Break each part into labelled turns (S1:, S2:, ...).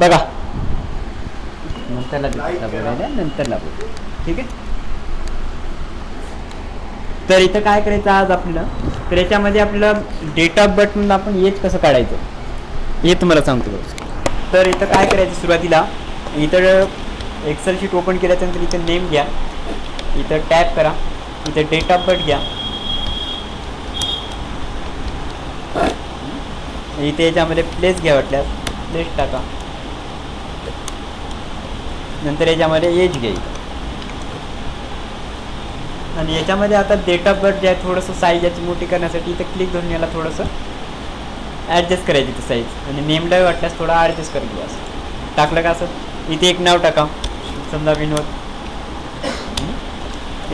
S1: बघा. नंतरला बोलायला नंतरला बोल ठीक आहे? तर इथं काय करायचं आज आपल्याला तर याच्यामध्ये आपल्याला डेट ऑफ बर्थ म्हणून आपण एज कसं काढायचं? हे तुम्हाला सांगतो. तर इथं काय करायचं सुरुवातीला? इथं एक्सेल शीट ओपन केल्याच्यानंतर इथं नेम घ्या. इथं टॅप करा. इथं डेट ऑफ बर्थ घ्या. इथे याच्यामध्ये प्लेस घ्या वाटल्यास. प्लेस टाका. नंतर याच्यामध्ये एज घ्या आणि याच्यामध्ये आता डेट ऑफ बर्थ जे आहे थोडंसं साईज याची मोठी करण्यासाठी इथं क्लिक धरून याला थोडंसं ॲडजस्ट करायची ती साईज आणि नेमला वाटल्यास थोडा ॲडजस्ट करून घ्या असं. टाकलं का असं? इथे एक नाव टाका. समजा विनोद.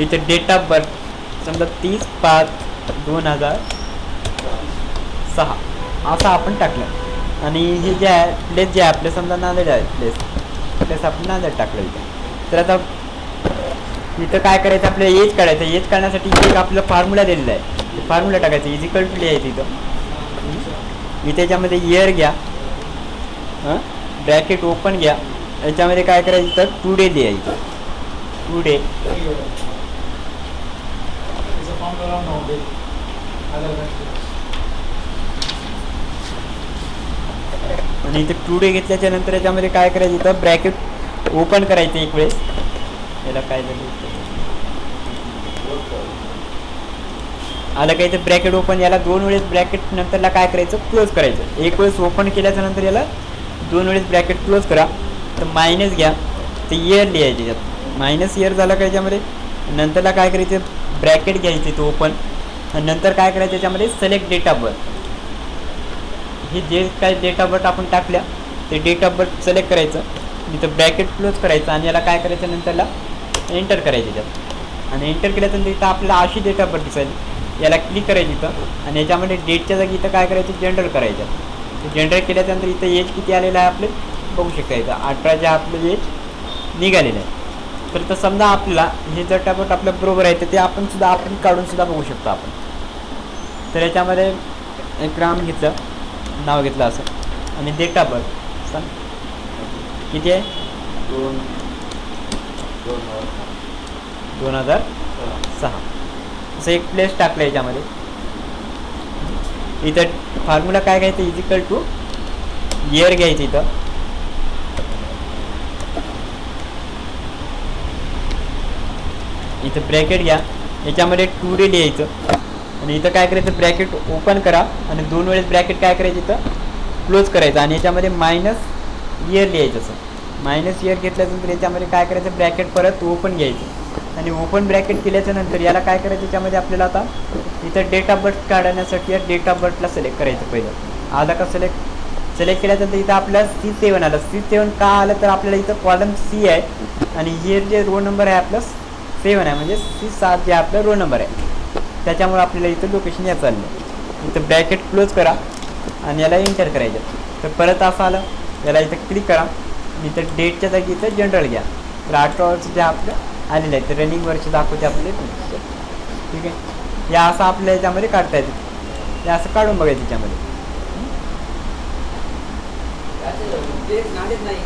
S1: इथे डेट ऑफ बर्थ समजा तीस पाच दोन हजार सहा. असं आपण टाकलं. आणि हे जे आहे प्लेस जे आहे आपले समजा नांदेड आहे प्लेस. प्लेस आपण नांदेड टाकलं इथे. तर आता इथं काय करायचं आपल्याला एज काढायचं. एज काढण्यासाठी एक आपलं फॉर्म्युला दिलेला आहे. फॉर्म्युला टाकायचं. इजिकल टू लिहायचं इथं? इथे याच्यामध्ये इयर घ्या. हां? ब्रॅकेट ओपन घ्या. याच्यामध्ये काय करायचं तर टू डे लिहायचं. टू डे आणि इथे टू डे घेतल्याच्या नंतर याच्यामध्ये काय करायचं इथं ब्रॅकेट ओपन करायचं एक वेळेस याला काय झालं? आलं काय इथे ब्रॅकेट ओपन याला दोन वेळेस ब्रॅकेट नंतरला काय करायचं? क्लोज करायचं. एक वेळेस ओपन केल्याच्यानंतर याला दोन वेळेस ब्रॅकेट क्लोज करा. तर मायनस घ्या. ते इयर लिहायचे त्यात मायनस इयर झालं का याच्यामध्ये? नंतरला काय करायचं? ब्रॅकेट घ्यायचे तो ओपन आणि नंतर काय करायचं याच्यामध्ये? सिलेक्ट डेट ऑफ बर्थ हे जे काय डेट ऑफ बर्थ आपण टाकल्या ते डेट ऑफ बर्थ सिलेक्ट करायचं. इथं ब्रॅकेट क्लोज करायचं आणि याला काय करायचं नंतरला एंटर करायचं त्यात आणि एंटर केल्यानंतर इथं आपल्याला अशी डेट ऑफ बर्थ दिसायची. याला क्लिक करायची इथं आणि याच्यामध्ये डेटच्या जागी इथं काय करायचं? जनरल करायचं. जनरल केल्याच्यानंतर इथं एज किती आलेलं आहे आपले? बघू शकता इथं. अठराच्या आपलं एज निघालेलं आहे. तर तर समजा आपल्याला हे जर टॅबलेट आपल्या बरोबर आहे तर ते आपण सुद्धा आपण काढून सुद्धा बघू शकतो आपण. तर याच्यामध्ये एक ग्राम घेतलं. नाव घेतलं असं. आणि डेट ऑफ बर्थ सांग. किती आहे?
S2: दोन दोन हजार
S1: दोन हजार सहा. असं एक प्लेस टाकलं याच्यामध्ये. इथं फॉर्म्युला काय घ्यायचं? इजिकल टू इयर घ्यायचं इथं. इथं ब्रॅकेट घ्या. याच्यामध्ये टू डे लिहायचं आणि इथं काय करायचं ब्रॅकेट ओपन करा आणि दोन वेळेस ब्रॅकेट काय करायचं इथं? क्लोज करायचं आणि याच्यामध्ये मायनस इयर लिहायचं असं. मायनस इयर घेतल्यानंतर याच्यामध्ये काय करायचं ब्रॅकेट परत ओपन घ्यायचं. आणि ओपन ब्रॅकेट केल्याच्यानंतर याला काय करायचं याच्यामध्ये आपल्याला आता इथं डेट ऑफ बर्थ काढण्यासाठी या डेट ऑफ बर्थला सिलेक्ट करायचं पहिलं. आलं का सिलेक्ट सिलेक्ट केल्यानंतर इथं आपल्याला सी सेवन आलं. सी सेवन का आलं तर आपल्याला इथं कॉलम सी आहे. आणि इयर जे रो नंबर आहे आपलं सेवन आहे. म्हणजे सी सात जे आपलं रो नंबर आहे. त्याच्यामुळे आपल्याला इथं लोकेशन याचं आलं इथं ब्रॅकेट क्लोज करा आणि याला एंटर करायचं. तर परत असं आलं याला इथं क्लिक करा. इथं डेटच्या जागी इथं जनरल घ्या. तर अठरा वर्ष जे आपलं आलेलं आहे तर रनिंग वर्ष दाखवते आपले ठीक आहे? या असं आपल्या याच्यामध्ये काढता येते. या असं काढून बघायचं त्याच्यामध्ये.
S3: नाही